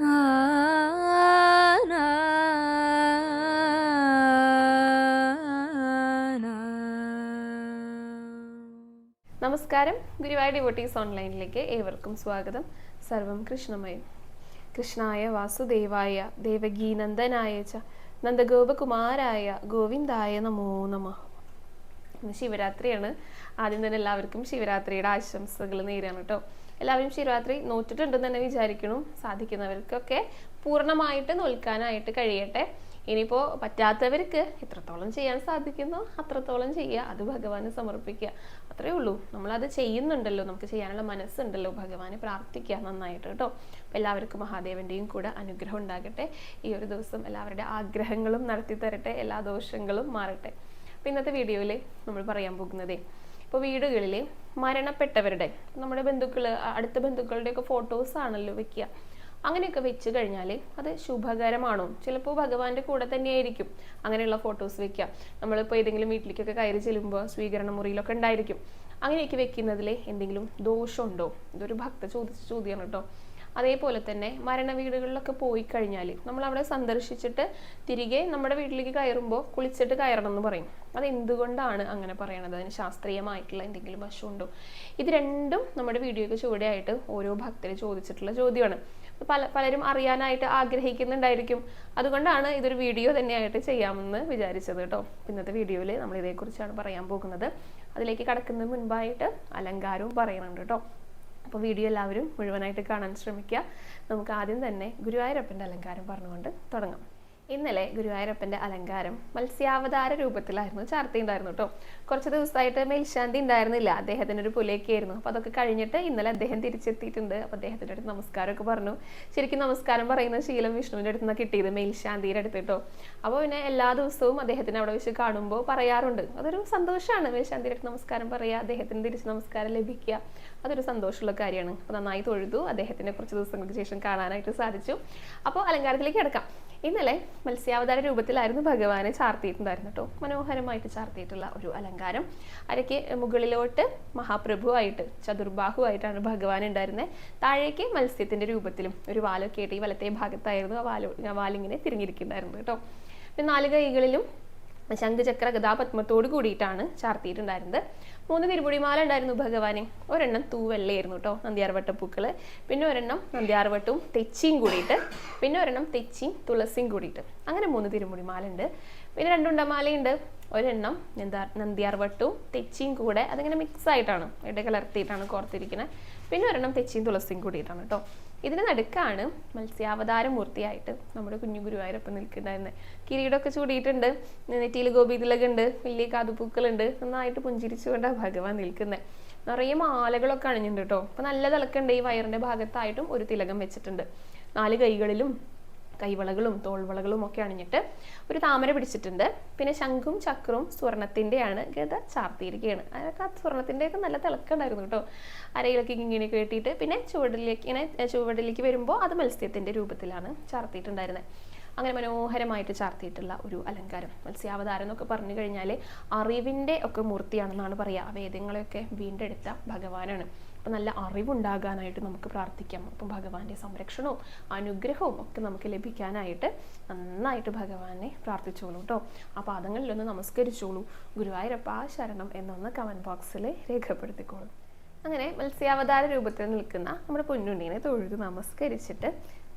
നമസ്കാരം. ഗുരുവായൂർ ഡിവോട്ടീസ് ഓൺലൈനിലേക്ക് ഏവർക്കും സ്വാഗതം. സർവം കൃഷ്ണമയം. കൃഷ്ണായ വാസുദേവായ ദേവകീനന്ദനായ ച നന്ദഗോപകുമാരായ ഗോവിന്ദായ നമോ നമ. ഇന്ന് ശിവരാത്രിയാണ്. ആദ്യം തന്നെ എല്ലാവർക്കും ശിവരാത്രിയുടെ ആശംസകൾ നേരാണ് കേട്ടോ. എല്ലാവരും ശിവരാത്രി നോറ്റിട്ടുണ്ടെന്ന് തന്നെ വിചാരിക്കണം. സാധിക്കുന്നവർക്കൊക്കെ പൂർണമായിട്ട് നോൽക്കാനായിട്ട് കഴിയട്ടെ. ഇനിയിപ്പോൾ പറ്റാത്തവർക്ക് എത്രത്തോളം ചെയ്യാൻ സാധിക്കുന്നു അത്രത്തോളം ചെയ്യുക. അത് ഭഗവാന് സമർപ്പിക്കുക. അത്രേ ഉള്ളൂ. നമ്മളത് ചെയ്യുന്നുണ്ടല്ലോ. നമുക്ക് ചെയ്യാനുള്ള മനസ്സുണ്ടല്ലോ. ഭഗവാനെ പ്രാർത്ഥിക്കുക നന്നായിട്ട് കേട്ടോ. അപ്പം എല്ലാവർക്കും മഹാദേവന്റെയും കൂടെ അനുഗ്രഹം ഉണ്ടാകട്ടെ. ഈ ഒരു ദിവസം എല്ലാവരുടെ ആഗ്രഹങ്ങളും നടത്തി തരട്ടെ എല്ലാ ദോഷങ്ങളും മാറട്ടെ. അപ്പം ഇന്നത്തെ വീഡിയോയിൽ നമ്മൾ പറയാൻ പോകുന്നതേ ഇപ്പോൾ വീടുകളിൽ മരണപ്പെട്ടവരുടെ നമ്മുടെ ബന്ധുക്കൾ അടുത്ത ബന്ധുക്കളുടെയൊക്കെ ഫോട്ടോസ് ആണല്ലോ വെക്കുക അങ്ങനെയൊക്കെ വെച്ച് കഴിഞ്ഞാൽ അത് ശുഭകരമാണോ? ചിലപ്പോൾ ഭഗവാന്റെ കൂടെ തന്നെയായിരിക്കും അങ്ങനെയുള്ള ഫോട്ടോസ് വെക്കുക നമ്മളിപ്പോൾ ഏതെങ്കിലും വീട്ടിലേക്കൊക്കെ കയറി ചെല്ലുമ്പോൾ സ്വീകരണ മുറിയിലൊക്കെ ഉണ്ടായിരിക്കും. അങ്ങനെയൊക്കെ വെക്കുന്നതിൽ എന്തെങ്കിലും ദോഷമുണ്ടോ? ഇതൊരു ഭക്ത ചോദിച്ച ചോദ്യമാണ് കേട്ടോ അതേപോലെ തന്നെ മരണ വീടുകളിലൊക്കെ പോയി കഴിഞ്ഞാൽ നമ്മൾ അവിടെ സന്ദർശിച്ചിട്ട് തിരികെ നമ്മുടെ വീട്ടിലേക്ക് കയറുമ്പോൾ കുളിച്ചിട്ട് കയറണം എന്ന് പറയും. അത് എന്തുകൊണ്ടാണ് അങ്ങനെ പറയണത്? അതിന് ശാസ്ത്രീയമായിട്ടുള്ള എന്തെങ്കിലും വശമുണ്ടോ? ഇത് രണ്ടും നമ്മുടെ വീഡിയോയ്ക്ക് ചുവടെയായിട്ട് ഓരോ ഭക്തരെ ചോദിച്ചിട്ടുള്ള ചോദ്യമാണ്. പല പലരും അറിയാനായിട്ട് ആഗ്രഹിക്കുന്നുണ്ടായിരിക്കും. അതുകൊണ്ടാണ് ഇതൊരു വീഡിയോ തന്നെയായിട്ട് ചെയ്യാമെന്ന് വിചാരിച്ചത് കേട്ടോ. ഇന്നത്തെ വീഡിയോയിൽ നമ്മൾ ഇതേക്കുറിച്ചാണ് പറയാൻ പോകുന്നത്. അതിലേക്ക് കടക്കുന്നതിന് മുൻപായിട്ട് അലങ്കാരവും പറയുന്നുണ്ട് കേട്ടോ. അപ്പോൾ വീഡിയോ എല്ലാവരും മുഴുവനായിട്ട് കാണാൻ ശ്രമിക്കുക. നമുക്ക് ആദ്യം തന്നെ ഗുരുവായൂരപ്പന്റെ അലങ്കാരം പറഞ്ഞുകൊണ്ട് തുടങ്ങാം. ഇന്നലെ ഗുരുവായൂരപ്പന്റെ അലങ്കാരം മത്സ്യാവതാര രൂപത്തിലായിരുന്നു ചാർത്തിയുണ്ടായിരുന്നു കേട്ടോ കുറച്ച് ദിവസമായിട്ട് മേൽശാന്തി ഉണ്ടായിരുന്നില്ല അദ്ദേഹത്തിന്റെ ഒരു പുലയൊക്കെ ആയിരുന്നു. അപ്പോൾ അതൊക്കെ കഴിഞ്ഞിട്ട് ഇന്നലെ അദ്ദേഹം തിരിച്ചെത്തിയിട്ടുണ്ട്. അപ്പോൾ അദ്ദേഹത്തിന്റെ അടുത്ത് നമസ്കാരമൊക്കെ പറഞ്ഞു. ശരിക്കും നമസ്കാരം പറയുന്ന ശീലം വിഷ്ണുവിന്റെ അടുത്ത് നിന്നാണ് കിട്ടിയത് മേൽശാന്തിയുടെ അടുത്ത് കേട്ടോ അപ്പോൾ പിന്നെ എല്ലാ ദിവസവും അദ്ദേഹത്തിന് അവിടെ വെച്ച് കാണുമ്പോൾ പറയാറുണ്ട്. അതൊരു സന്തോഷമാണ്. മേൽശാന്തിയുടെ അടുത്ത് നമസ്കാരം പറയുക അദ്ദേഹത്തിന് തിരിച്ച് നമസ്കാരം ലഭിക്കുക. അതൊരു സന്തോഷമുള്ള കാര്യമാണ്. അപ്പോൾ നന്നായി തൊഴുതു. അദ്ദേഹത്തിനെ കുറച്ച് ദിവസങ്ങൾക്ക് ശേഷം കാണാനായിട്ട് സാധിച്ചു. അപ്പോൾ അലങ്കാരത്തിലേക്ക് കിടക്കാം. ഇന്നലെ മത്സ്യാവതാര രൂപത്തിലായിരുന്നു ഭഗവാനെ ചാർത്തിയിട്ടുണ്ടായിരുന്നു കേട്ടോ. മനോഹരമായിട്ട് ചാർത്തിയിട്ടുള്ള ഒരു അലങ്കാരം. അരയ്ക്ക് മുകളിലോട്ട് മഹാപ്രഭുവായിട്ട് ചതുർബാഹുവായിട്ടാണ് ഭഗവാൻ ഉണ്ടായിരുന്നത് താഴേക്ക് മത്സ്യത്തിന്റെ രൂപത്തിലും ഒരു വാലൊക്കെ ആയിട്ട് ഈ വലത്തെ ഭാഗത്തായിരുന്നു ആ വാലോ വാലിങ്ങനെ തിരിഞ്ഞിരിക്കുന്നുണ്ടായിരുന്നു കേട്ടോ. പിന്നെ നാല് കൈകളിലും ശംഖചക്ര ഗതാപത്മത്തോട് കൂടിയിട്ടാണ് ചാർത്തിയിട്ടുണ്ടായിരുന്നത്. മൂന്ന് തിരുമുടിമാല ഉണ്ടായിരുന്നു ഭഗവാനെ. ഒരെണ്ണം തൂവെള്ളയായിരുന്നു കേട്ടോ നന്ദിയാർവട്ടപ്പൂക്കൾ പിന്നെ ഒരെണ്ണം നന്ദിയാർവട്ടവും തെച്ചിയും കൂടിയിട്ട് പിന്നെ ഒരെണ്ണം തെച്ചിയും തുളസിയും കൂടിയിട്ട്. അങ്ങനെ മൂന്ന് തിരുമുടിമാല ഉണ്ട്. പിന്നെ രണ്ടുണ്ടമാലയുണ്ട് ഒരെണ്ണം നന്ദാ നന്ദിയാർവട്ടവും തെച്ചിയും കൂടെ അതിങ്ങനെ മിക്സ് ആയിട്ടാണ് ഇട കലർത്തിയിട്ടാണ് കോർത്തിരിക്കുന്നത് പിന്നെ ഒരെണ്ണം തെച്ചിയും തുളസിയും കൂടിയിട്ടാണ് കേട്ടോ. ഇതിന് നടുക്കാണ് മത്സ്യാവതാര മൂർത്തിയായിട്ട് നമ്മുടെ കുഞ്ഞു ഗുരുവായൂരപ്പം നിൽക്കുന്നുണ്ടായിരുന്നത് കിരീടമൊക്കെ ചൂടിയിട്ടുണ്ട് നെറ്റിയിൽ ഗോപീതിലകുണ്ട് വലിയ കാതുപൂക്കളുണ്ട് നന്നായിട്ട് പുഞ്ചിരിച്ചുകൊണ്ടാണ് ഭഗവാൻ നിൽക്കുന്നത് നിറയെ മാലകളൊക്കെ അണിഞ്ഞിട്ടുണ്ട് കേട്ടോ അപ്പൊ നല്ല തിളക്കുണ്ട് ഈ വയറിന്റെ ഭാഗത്തായിട്ടും ഒരു തിലകം വെച്ചിട്ടുണ്ട്. നാല് കൈകളിലും കൈവളകളും തോൾവളകളും ഒക്കെ അണിഞ്ഞിട്ട് ഒരു താമര പിടിച്ചിട്ടുണ്ട്. പിന്നെ ശംഖും ചക്രവും സ്വർണത്തിന്റെയാണ് ഗത ചാർത്തിയിരിക്കുകയാണ്. അതൊക്കെ സ്വർണത്തിന്റെയൊക്കെ നല്ല തിളക്കുണ്ടായിരുന്നു കേട്ടോ. അരയിലൊക്കെ ഇങ്ങനെ കെട്ടിയിട്ട് പിന്നെ ചുവടിലേക്ക് ഇങ്ങനെ ചുവടിലേക്ക് വരുമ്പോൾ അത് മത്സ്യത്തിന്റെ രൂപത്തിലാണ് ചാർത്തിയിട്ടുണ്ടായിരുന്നത് അങ്ങനെ മനോഹരമായിട്ട് ചാർത്തിയിട്ടുള്ള ഒരു അലങ്കാരം മത്സ്യാവതാരം എന്നൊക്കെ പറഞ്ഞു കഴിഞ്ഞാൽ അറിവിന്റെ ഒക്കെ മൂർത്തിയാണെന്നാണ് പറയുക വേദങ്ങളെയൊക്കെ വീണ്ടെടുത്ത ഭഗവാനാണ്. നല്ല അറിവുണ്ടാകാനായിട്ട് നമുക്ക് പ്രാർത്ഥിക്കാം. അപ്പം ഭഗവാന്റെ സംരക്ഷണവും അനുഗ്രഹവും ഒക്കെ നമുക്ക് ലഭിക്കാനായിട്ട് നന്നായിട്ട് ഭഗവാനെ പ്രാർത്ഥിച്ചോളൂ കേട്ടോ ആ പാദങ്ങളിലൊന്ന് നമസ്കരിച്ചോളൂ. ഗുരുവായൂരപ്പ ശരണം എന്നൊന്ന് കമന്റ് ബോക്സിൽ രേഖപ്പെടുത്തിക്കോളൂ. അങ്ങനെ മത്സ്യാവതാര രൂപത്തിൽ നിൽക്കുന്ന നമ്മുടെ പൊന്നുണ്ണീനെ തൊഴുത് നമസ്കരിച്ചിട്ട്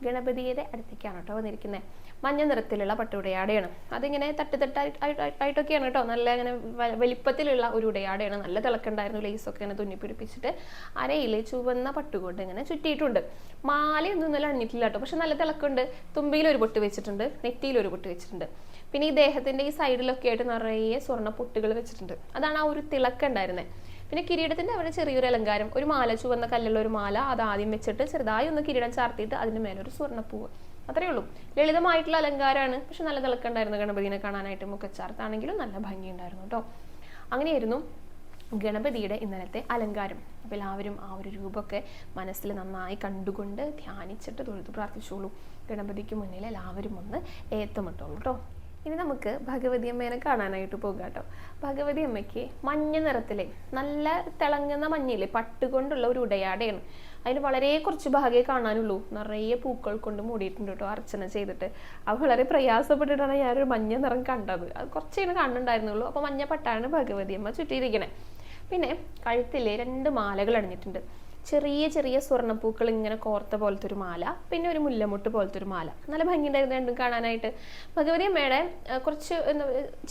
ഗണപതിയുടെ അടുത്തേക്കാണ് കേട്ടോ വന്നിരിക്കുന്നത്. മഞ്ഞ നിറത്തിലുള്ള പട്ടുടയാടയാണ്. അതിങ്ങനെ തട്ടുതട്ടായിട്ടൊക്കെയാണ് കേട്ടോ. നല്ല ഇങ്ങനെ വലിപ്പത്തിലുള്ള ഒരു ഉടയാടയാണ്. നല്ല തിളക്കുണ്ടായിരുന്നു ലേസൊക്കെ ഇങ്ങനെ തുന്നിപ്പിടിപ്പിച്ചിട്ട് അരയിൽ ചുവന്ന പട്ടുകൊണ്ട് ഇങ്ങനെ ചുറ്റിയിട്ടുണ്ട്. മാലയൊന്നും ഇന്നലെ അണിഞ്ഞിട്ടില്ല കേട്ടോ. പക്ഷെ നല്ല തിളക്കുണ്ട് തുമ്പിയിൽ ഒരു പൊട്ട് വെച്ചിട്ടുണ്ട്. നെറ്റിയിൽ ഒരു പൊട്ട് വെച്ചിട്ടുണ്ട്. പിന്നെ ഈ ദേഹത്തിന്റെ ഈ സൈഡിലൊക്കെ ആയിട്ട് നിറയെ സ്വർണ പൊട്ടുകൾ വെച്ചിട്ടുണ്ട്. അതാണ് ആ ഒരു തിളക്കുണ്ടായിരുന്നത് പിന്നെ കിരീടത്തിന്റെ അവിടെ ചെറിയൊരു അലങ്കാരം. ഒരു മാല ചുവന്ന കല്ലുള്ള ഒരു മാല അത് ആദ്യം വെച്ചിട്ട് ചെറുതായി ഒന്ന് കിരീടം ചാർത്തിയിട്ട് അതിന് മേലെ ഒരു സ്വർണപ്പൂവ്. അത്രേ ഉള്ളൂ. ലളിതമായിട്ടുള്ള അലങ്കാരമാണ് പക്ഷെ നല്ല തിളക്കുണ്ടായിരുന്നു ഗണപതിനെ കാണാനായിട്ട്. മുഖച്ചാർത്താണെങ്കിലും നല്ല ഭംഗിയുണ്ടായിരുന്നു കേട്ടോ. അങ്ങനെയായിരുന്നു ഗണപതിയുടെ ഇന്നലത്തെ അലങ്കാരം. അപ്പോൾ എല്ലാവരും ആ ഒരു രൂപമൊക്കെ മനസ്സിൽ നന്നായി കണ്ടുകൊണ്ട് ധ്യാനിച്ചിട്ട് തൊഴുതു പ്രാർത്ഥിച്ചോളൂ. ഗണപതിക്ക് മുന്നിൽ എല്ലാവരും ഒന്ന് ഏത്തമിട്ടോളൂ കേട്ടോ. ഇനി നമുക്ക് ഭഗവതി അമ്മേനെ കാണാനായിട്ട് പോകാം കേട്ടോ ഭഗവതി അമ്മയ്ക്ക് മഞ്ഞ നിറത്തിലെ നല്ല തിളങ്ങുന്ന മഞ്ഞയിലെ പട്ടുകൊണ്ടുള്ള ഒരു ഉടയാടയാണ്. അതിന് വളരെ കുറച്ച് ഭാഗമേ കാണാനുള്ളൂ. നിറയെ പൂക്കൾ കൊണ്ട് മൂടിയിട്ടുണ്ട് കേട്ടോ അർച്ചന ചെയ്തിട്ട്. അത് വളരെ പ്രയാസപ്പെട്ടിട്ടാണ് ഞാനൊരു മഞ്ഞ നിറം കണ്ടത്. അത് കുറച്ചേ കാണുന്നുണ്ടായിരുന്നുള്ളൂ. അപ്പോൾ മഞ്ഞ പട്ടാണ് ഭഗവതി അമ്മ ചുറ്റിയിരിക്കണേ. പിന്നെ കഴുത്തിലെ രണ്ട് മാലകൾ അണിഞ്ഞിട്ടുണ്ട്. ചെറിയ ചെറിയ സ്വർണപ്പൂക്കൾ ഇങ്ങനെ കോർത്ത പോലത്തെ ഒരു മാല പിന്നെ ഒരു മുല്ലമുട്ട് പോലത്തെ ഒരു മാല. നല്ല ഭംഗിയുണ്ടായിരുന്നു രണ്ടും കാണാനായിട്ട്. ഭഗവതി അമ്മയുടെ കുറച്ച്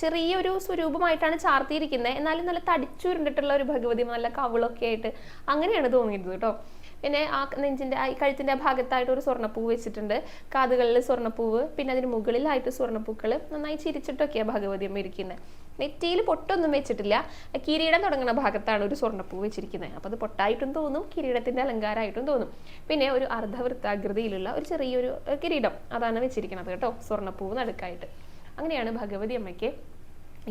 ചെറിയൊരു സ്വരൂപമായിട്ടാണ് ചാർത്തിയിരിക്കുന്നത് എന്നാലും നല്ല തടിച്ചുരുണ്ടിട്ടുള്ള ഒരു ഭഗവതി നല്ല കവിളൊക്കെ ആയിട്ട് അങ്ങനെയാണ് തോന്നിയിരുന്നത് കേട്ടോ. പിന്നെ ആ നെഞ്ചിന്റെ ആ കഴുത്തിന്റെ ആ ഭാഗത്തായിട്ട് ഒരു സ്വർണപ്പൂവ് വെച്ചിട്ടുണ്ട്. കാതുകളിൽ സ്വർണപ്പൂവ് പിന്നെ അതിന് മുകളിലായിട്ട് സ്വർണപ്പൂക്കൾ നന്നായി ചിരിച്ചിട്ടൊക്കെയാണ് ഭഗവതി അമ്മ ഇരിക്കുന്നത് നെറ്റിയിൽ പൊട്ടൊന്നും വെച്ചിട്ടില്ല. കിരീടം തുടങ്ങുന്ന ഭാഗത്താണ് ഒരു സ്വർണപ്പൂ വെച്ചിരിക്കുന്നത് അപ്പോൾ അത് പൊട്ടായിട്ടും തോന്നും കിരീടത്തിന്റെ അലങ്കാരമായിട്ടും തോന്നും. പിന്നെ ഒരു അർദ്ധവൃത്താകൃതിയിലുള്ള ഒരു ചെറിയൊരു കിരീടം അതാണ് വെച്ചിരിക്കുന്നത് കേട്ടോ സ്വർണപ്പൂവ് നടുക്കായിട്ട്. അങ്ങനെയാണ് ഭഗവതി അമ്മയ്ക്ക്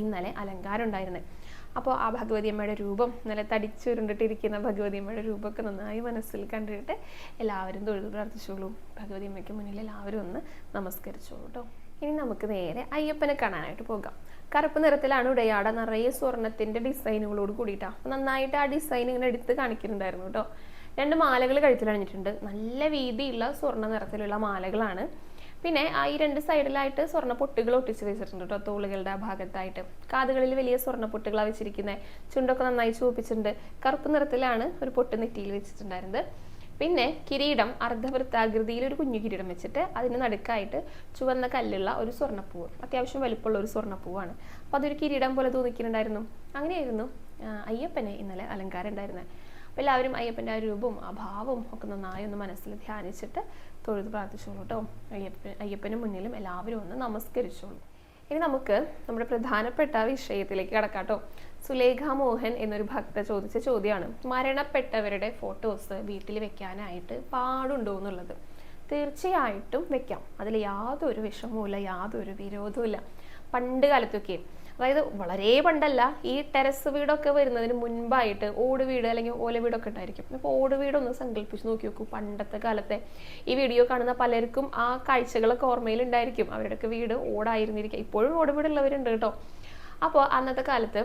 ഇന്നലെ അലങ്കാരം ഉണ്ടായിരുന്നത് അപ്പോൾ ആ ഭഗവതി അമ്മയുടെ രൂപം നല്ല തടിച്ചുരുണ്ടിട്ടിരിക്കുന്ന ഭഗവതി അമ്മയുടെ രൂപമൊക്കെ നന്നായി മനസ്സിൽ കണ്ടിട്ട് എല്ലാവരും തൊഴിൽ പ്രാർത്ഥിച്ചോളൂ. ഭഗവതി അമ്മയ്ക്ക് മുന്നിൽ എല്ലാവരും ഒന്ന് നമസ്കരിച്ചോളൂ കേട്ടോ ഇനി നമുക്ക് നേരെ അയ്യപ്പനെ കാണാനായിട്ട് പോകാം. കറുപ്പ് നിറത്തിലാണ് ഉടയാട. നിറയെ സ്വർണത്തിന്റെ ഡിസൈനുകളോട് കൂടിയിട്ടാണ് അപ്പോൾ നന്നായിട്ട് ആ ഡിസൈൻ ഇങ്ങനെ എടുത്ത് കാണിക്കുന്നുണ്ടായിരുന്നു കേട്ടോ രണ്ട് മാലകൾ കഴുത്തിലണിഞ്ഞിട്ടുണ്ട് നല്ല വീതിയുള്ള സ്വർണ നിറത്തിലുള്ള മാലകളാണ്. പിന്നെ ആ ഈ രണ്ട് സൈഡിലായിട്ട് സ്വർണ പൊട്ടുകൾ ഒട്ടിച്ച് വെച്ചിട്ടുണ്ട് കേട്ടോ തോളുകളുടെ ആ ഭാഗത്തായിട്ട്. കാതുകളിൽ വലിയ സ്വർണ പൊട്ടുകളാണ് വെച്ചിരിക്കുന്നത് ചുണ്ടൊക്കെ നന്നായി ചുവപ്പിച്ചിട്ടുണ്ട്. കറുപ്പ് നിറത്തിലാണ് ഒരു പൊട്ട് നെറ്റിയിൽ വെച്ചിട്ടുണ്ടായിരുന്നത്. പിന്നെ കിരീടം അർദ്ധവൃത്താകൃതിയിൽ ഒരു കുഞ്ഞു കിരീടം വെച്ചിട്ട് അതിന് നടുക്കായിട്ട് ചുവന്ന കല്ലുള്ള ഒരു സ്വർണപ്പൂവ് അത്യാവശ്യം വലുപ്പമുള്ള ഒരു സ്വർണപ്പൂവാണ്. അപ്പോൾ അതൊരു കിരീടം പോലെ തോന്നിക്കുന്നുണ്ടായിരുന്നു അങ്ങനെയായിരുന്നു അയ്യപ്പനെ ഇന്നലെ അലങ്കാരം ഉണ്ടായിരുന്നത് അപ്പോൾ എല്ലാവരും അയ്യപ്പന്റെ ആ രൂപവും ആ ഭാവവും ഒക്കെ നന്നായി ഒന്ന് മനസ്സിൽ ധ്യാനിച്ചിട്ട് തൊഴുത് പ്രാർത്ഥിച്ചോളൂ കേട്ടോ അയ്യപ്പൻ അയ്യപ്പന് മുന്നിലും എല്ലാവരും ഒന്ന് നമസ്കരിച്ചോളൂ. ഇനി നമുക്ക് നമ്മുടെ പ്രധാനപ്പെട്ട വിഷയത്തിലേക്ക് കടക്കാം കേട്ടോ സുലേഖ മോഹൻ എന്നൊരു ഭക്ത ചോദിച്ച ചോദ്യമാണ് മരണപ്പെട്ടവരുടെ ഫോട്ടോസ് വീട്ടിൽ വെക്കാനായിട്ട് പാടുണ്ടോ എന്നുള്ളത്. തീർച്ചയായിട്ടും വെക്കാം. അതിൽ യാതൊരു വിഷമവുമില്ല യാതൊരു വിരോധവും ഇല്ല പണ്ട് കാലത്തൊക്കെ അതായത് വളരെ പണ്ടല്ല ഈ ടെറസ് വീടൊക്കെ വരുന്നതിന് മുൻപായിട്ട് ഓട് വീട് അല്ലെങ്കിൽ ഓല വീടൊക്കെ ഉണ്ടായിരിക്കും. അപ്പോൾ ഓട് വീടൊന്ന് സങ്കല്പിച്ച് നോക്കി നോക്കൂ. പണ്ടത്തെ കാലത്തെ ഈ വീഡിയോ കാണുന്ന പലർക്കും ആ കാഴ്ചകളൊക്കെ ഓർമ്മയിലുണ്ടായിരിക്കും. അവരുടെയൊക്കെ വീട് ഓടായിരുന്നിരിക്കുക ഇപ്പോഴും ഓട് വീടുള്ളവരുണ്ട് കേട്ടോ. അപ്പോൾ അന്നത്തെ കാലത്ത്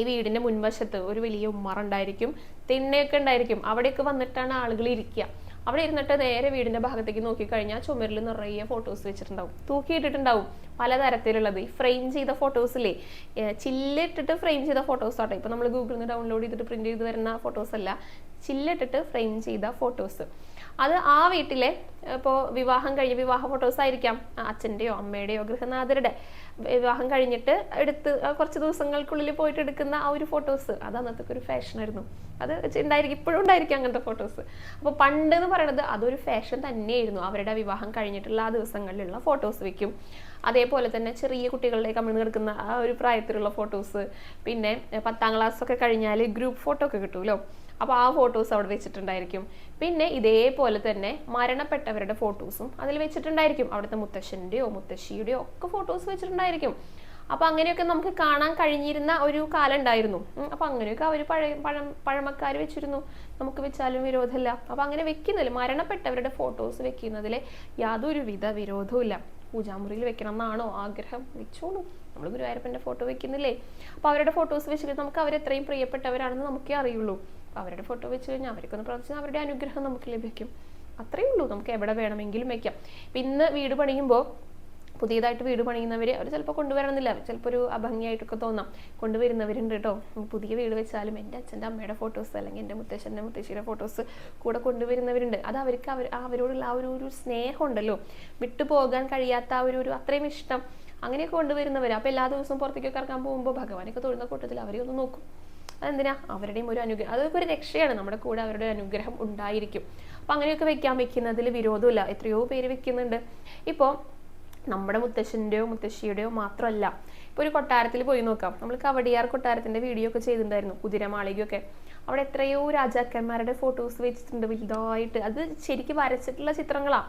ഈ വീടിന്റെ മുൻവശത്ത് ഒരു വലിയ ഉമ്മറ ഉണ്ടായിരിക്കും തിണ്ണയൊക്കെ ഉണ്ടായിരിക്കും. അവിടെയൊക്കെ വന്നിട്ടാണ് ആളുകൾ ഇരിക്കുക. അവിടെ ഇരുന്നിട്ട് നേരെ വീടിന്റെ ഭാഗത്തേക്ക് നോക്കിക്കഴിഞ്ഞാൽ ചുമരിൽ നിറയെ ഫോട്ടോസ് വെച്ചിട്ടുണ്ടാവും. തൂക്കിയിട്ടിട്ടുണ്ടാവും പലതരത്തിലുള്ളത്. ഈ ഫ്രെയിം ചെയ്ത ഫോട്ടോസില്ലേ ചില്ലിട്ടിട്ട് ഫ്രെയിം ചെയ്ത ഫോട്ടോസ് ആട്ടെ. ഇപ്പൊ നമ്മൾ ഗൂഗിളിൽ നിന്ന് ഡൗൺലോഡ് ചെയ്തിട്ട് പ്രിന്റ് ചെയ്ത് വരുന്ന ഫോട്ടോസ് അല്ല. ചില്ലിട്ടിട്ട് ഫ്രെയിം ചെയ്ത ഫോട്ടോസ്. അത് ആ വീട്ടിലെ ഇപ്പോൾ വിവാഹം കഴിഞ്ഞ വിവാഹ ഫോട്ടോസ് ആയിരിക്കാം. അച്ഛന്റെയോ അമ്മയുടെയോ ഗൃഹനാഥരുടെ വിവാഹം കഴിഞ്ഞിട്ട് എടുത്ത് കുറച്ച് ദിവസങ്ങൾക്കുള്ളിൽ പോയിട്ട് എടുക്കുന്ന ആ ഒരു ഫോട്ടോസ്. അത് അന്നത്തെ ഒരു ഫാഷനായിരുന്നു അത് ഉണ്ടായിരിക്കും ഇപ്പോഴും ഉണ്ടായിരിക്കും അങ്ങനത്തെ ഫോട്ടോസ്. അപ്പോൾ പണ്ട് എന്ന് പറയുന്നത് അതൊരു ഫാഷൻ തന്നെയായിരുന്നു. അവരുടെ വിവാഹം കഴിഞ്ഞിട്ടുള്ള ആ ദിവസങ്ങളിലുള്ള ഫോട്ടോസ് വെക്കും. അതേപോലെ തന്നെ ചെറിയ കുട്ടികളുടെ കമിഴ്ന്ന് കിടക്കുന്ന ആ ഒരു പ്രായത്തിലുള്ള ഫോട്ടോസ്. പിന്നെ പത്താം ക്ലാസ് ഒക്കെ കഴിഞ്ഞാൽ ഗ്രൂപ്പ് ഫോട്ടോ ഒക്കെ കിട്ടുമല്ലോ അപ്പോൾ ആ ഫോട്ടോസ് അവിടെ വെച്ചിട്ടുണ്ടായിരിക്കും. പിന്നെ ഇതേപോലെ തന്നെ മരണപ്പെട്ടവരുടെ ഫോട്ടോസും അതിൽ വെച്ചിട്ടുണ്ടായിരിക്കും. അവിടുത്തെ മുത്തശ്ശന്റെയോ മുത്തശ്ശിയുടെയോ ഒക്കെ ഫോട്ടോസ് വെച്ചിട്ടുണ്ടായിരിക്കും. അപ്പോൾ അങ്ങനെയൊക്കെ നമുക്ക് കാണാൻ കഴിഞ്ഞിരുന്ന ഒരു കാലം ഉണ്ടായിരുന്നു. അപ്പോൾ അപ്പൊ അങ്ങനെയൊക്കെ അവർ പഴയ പഴം പഴമക്കാർ വെച്ചിരുന്നു. നമുക്ക് വെച്ചാലും വിരോധമില്ല. അപ്പോൾ അങ്ങനെ വെക്കുന്നതിൽ മരണപ്പെട്ടവരുടെ ഫോട്ടോസ് വെക്കുന്നതിൽ യാതൊരുവിധ വിരോധവും ഇല്ല പൂജാമുറിയിൽ വെക്കണം എന്നാണോ ആഗ്രഹം? വെച്ചോളൂ. നമ്മൾ ഗുരുവായൂരപ്പന്റെ ഫോട്ടോ വെക്കുന്നില്ലേ? അപ്പോൾ അവരുടെ ഫോട്ടോസ് വെച്ചിട്ട് നമുക്ക് അവരെത്രയും പ്രിയപ്പെട്ടവരാണെന്ന് നമുക്കേ അറിയുള്ളൂ. അവരുടെ ഫോട്ടോ വെച്ച് കഴിഞ്ഞാൽ അവർക്കൊന്ന് പ്രാർത്ഥിച്ചാൽ അവരുടെ അനുഗ്രഹം നമുക്ക് ലഭിക്കും. അത്രയേ ഉള്ളൂ. നമുക്ക് എവിടെ വേണമെങ്കിലും വെക്കാം. ഇന്ന് വീട് പണിയുമ്പോൾ പുതിയതായിട്ട് വീട് പണിയുന്നവർ അവർ ചിലപ്പോൾ കൊണ്ടുവരണമെന്നില്ല. ചിലപ്പോൾ ഒരു അഭംഗിയായിട്ടൊക്കെ തോന്നാം. കൊണ്ടുവരുന്നവരുണ്ട് കേട്ടോ പുതിയ വീട് വെച്ചാലും എന്റെ അച്ഛന്റെ അമ്മയുടെ ഫോട്ടോസ് അല്ലെങ്കിൽ എന്റെ മുത്തശ്ശന്റെ മുത്തശ്ശിയുടെ ഫോട്ടോസ് കൂടെ കൊണ്ടുവരുന്നവരുണ്ട്. അത് അവർക്ക് അവർ അവരോടുള്ള ആ ഒരു ഒരു സ്നേഹം ഉണ്ടല്ലോ. വിട്ടു പോകാൻ കഴിയാത്ത ആ ഒരു ഒരു അത്രയും ഇഷ്ടം. അങ്ങനെയൊക്കെ കൊണ്ടുവരുന്നവർ അപ്പോൾ എല്ലാ ദിവസവും പുറത്തേക്കൊക്കെ ഇറക്കാൻ പോകുമ്പോൾ ഭഗവാനൊക്കെ തൊഴുന്ന കൂട്ടത്തിൽ അവരെ ഒന്ന് നോക്കും. അതെന്തിനാ? അവരുടെയും ഒരു അനുഗ്രഹം. അതൊക്കെ ഒരു രക്ഷയാണ്. നമ്മുടെ കൂടെ അവരുടെ അനുഗ്രഹം ഉണ്ടായിരിക്കും. അപ്പം അങ്ങനെയൊക്കെ വെക്കാൻ വെക്കുന്നതിൽ വിരോധമില്ല. എത്രയോ പേര് വെക്കുന്നുണ്ട്. ഇപ്പോൾ നമ്മുടെ മുത്തശ്ശന്റെയോ മുത്തശ്ശിയുടെയോ മാത്രമല്ല. ഇപ്പോൾ ഒരു കൊട്ടാരത്തിൽ പോയി നോക്കാം. നമ്മൾ കവടിയാർ കൊട്ടാരത്തിന്റെ വീഡിയോ ഒക്കെ ചെയ്തിട്ടുണ്ടായിരുന്നു. കുതിരമാളികയൊക്കെ. അവിടെ എത്രയോ രാജാക്കന്മാരുടെ ഫോട്ടോസ് വെച്ചിട്ടുണ്ട്. വലുതായിട്ട്. അത് ശരിക്കും വരച്ചിട്ടുള്ള ചിത്രങ്ങളാണ്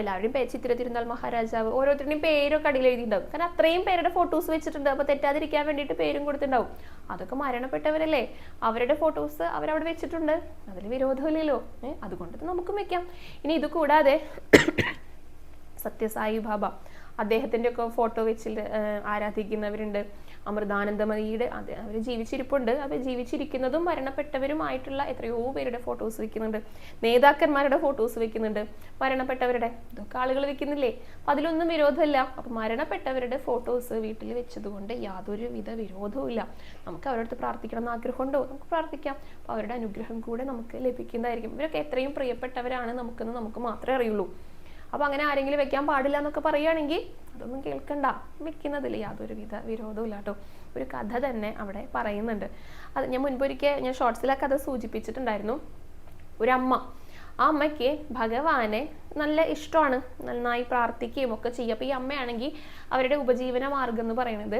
എല്ലാവരുടെയും പേര് ചിത്ര തിരുനാൾ മഹാരാജാവ്. ഓരോരുത്തരുടെയും പേരൊക്കെ അടിയിൽ എഴുതിയിട്ടുണ്ടാവും. കാരണം അത്രയും പേരുടെ ഫോട്ടോസ് വെച്ചിട്ടുണ്ട്. അപ്പോൾ തെറ്റാതിരിക്കാൻ വേണ്ടിയിട്ട് പേരും കൊടുത്തിട്ടുണ്ടാവും. അതൊക്കെ മരണപ്പെട്ടവരല്ലേ? അവരുടെ ഫോട്ടോസ് അവരവിടെ വെച്ചിട്ടുണ്ട്. അതിൽ വിരോധമില്ലല്ലോ. ഏഹ് അതുകൊണ്ട് നമുക്കും വെക്കാം. ഇനി ഇത് കൂടാതെ സത്യസായി ബാബ അദ്ദേഹത്തിന്റെ ഒക്കെ ഫോട്ടോ വെച്ചിട്ട് ആരാധിക്കുന്നവരുണ്ട്. അമൃതാനന്ദമതിയുടെ അത് അവർ ജീവിച്ചിരിപ്പുണ്ട്. അവർ ജീവിച്ചിരിക്കുന്നതും മരണപ്പെട്ടവരുമായിട്ടുള്ള എത്രയോ പേരുടെ ഫോട്ടോസ് വെക്കുന്നുണ്ട്. നേതാക്കന്മാരുടെ ഫോട്ടോസ് വെക്കുന്നുണ്ട്. മരണപ്പെട്ടവരുടെ ഇതൊക്കെ ആളുകൾ വെക്കുന്നില്ലേ? അപ്പം അതിലൊന്നും വിരോധമില്ല. അപ്പം മരണപ്പെട്ടവരുടെ ഫോട്ടോസ് വീട്ടിൽ വെച്ചതുകൊണ്ട് യാതൊരു വിധ വിരോധവും ഇല്ല നമുക്ക് അവരുടെ പ്രാർത്ഥിക്കണം എന്ന് ആഗ്രഹമുണ്ടോ? നമുക്ക് പ്രാർത്ഥിക്കാം. അപ്പോൾ അവരുടെ അനുഗ്രഹം കൂടെ നമുക്ക് ലഭിക്കുന്നതായിരിക്കും. ഇവരൊക്കെ എത്രയും പ്രിയപ്പെട്ടവരാണ് നമുക്കെന്ന് നമുക്ക് മാത്രമേ അറിയുള്ളൂ. അപ്പോൾ അങ്ങനെ ആരെങ്കിലും വെക്കാൻ പാടില്ല എന്നൊക്കെ പറയുകയാണെങ്കിൽ അതൊന്നും കേൾക്കണ്ട. വെക്കുന്നതിൽ യാതൊരു വിധ വിരോധവും ഇല്ല കേട്ടോ ഒരു കഥ തന്നെ അവിടെ പറയുന്നുണ്ട്. അത് ഞാൻ മുൻപൊരിക്കൽ ഞാൻ ഷോർട്സിലെ കഥ സൂചിപ്പിച്ചിട്ടുണ്ടായിരുന്നു. ഒരമ്മ. ആ അമ്മയ്ക്ക് ഭഗവാനെ നല്ല ഇഷ്ടമാണ്. നന്നായി പ്രാർത്ഥിക്കുകയും ഒക്കെ ചെയ്യും. അപ്പോൾ ഈ അമ്മയാണെങ്കിൽ അവരുടെ ഉപജീവന മാർഗം എന്ന് പറയുന്നത്